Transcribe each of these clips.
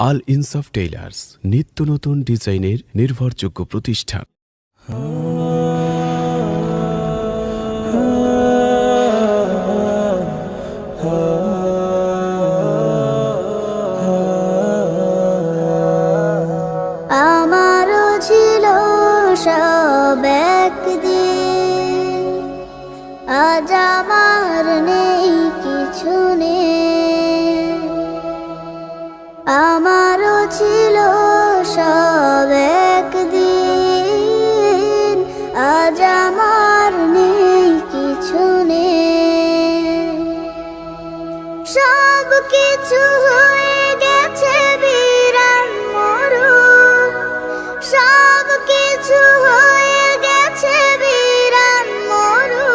আল ইনসফ tailors নিত্য নতুন ডিজাইনের নির্ভরযোগ্য প্রতিষ্ঠান। সব কিছু হয়ে গেছে বিরান মরু সব কিছু হয়ে গেছে বিরান মরু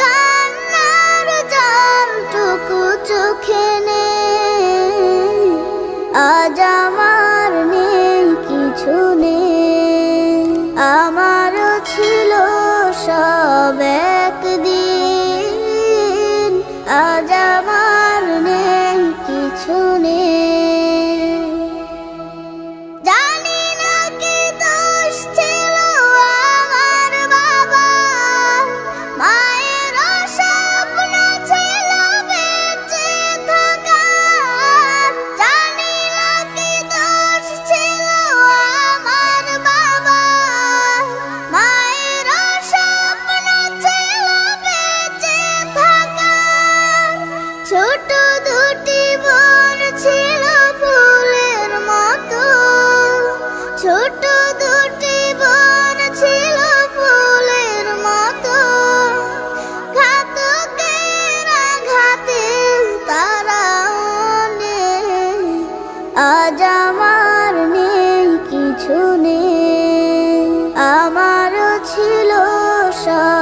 কান্নার জলটুকু চোখে নে আজ আমার ছোট দুটি বন ছিল ফুলের মতো। ছোট দুটি বন ছিল ফুলের মতো। ঘাতকের ঘাতে তারা আজ আমার নেই কিছু নেই। আমারও ছিল সব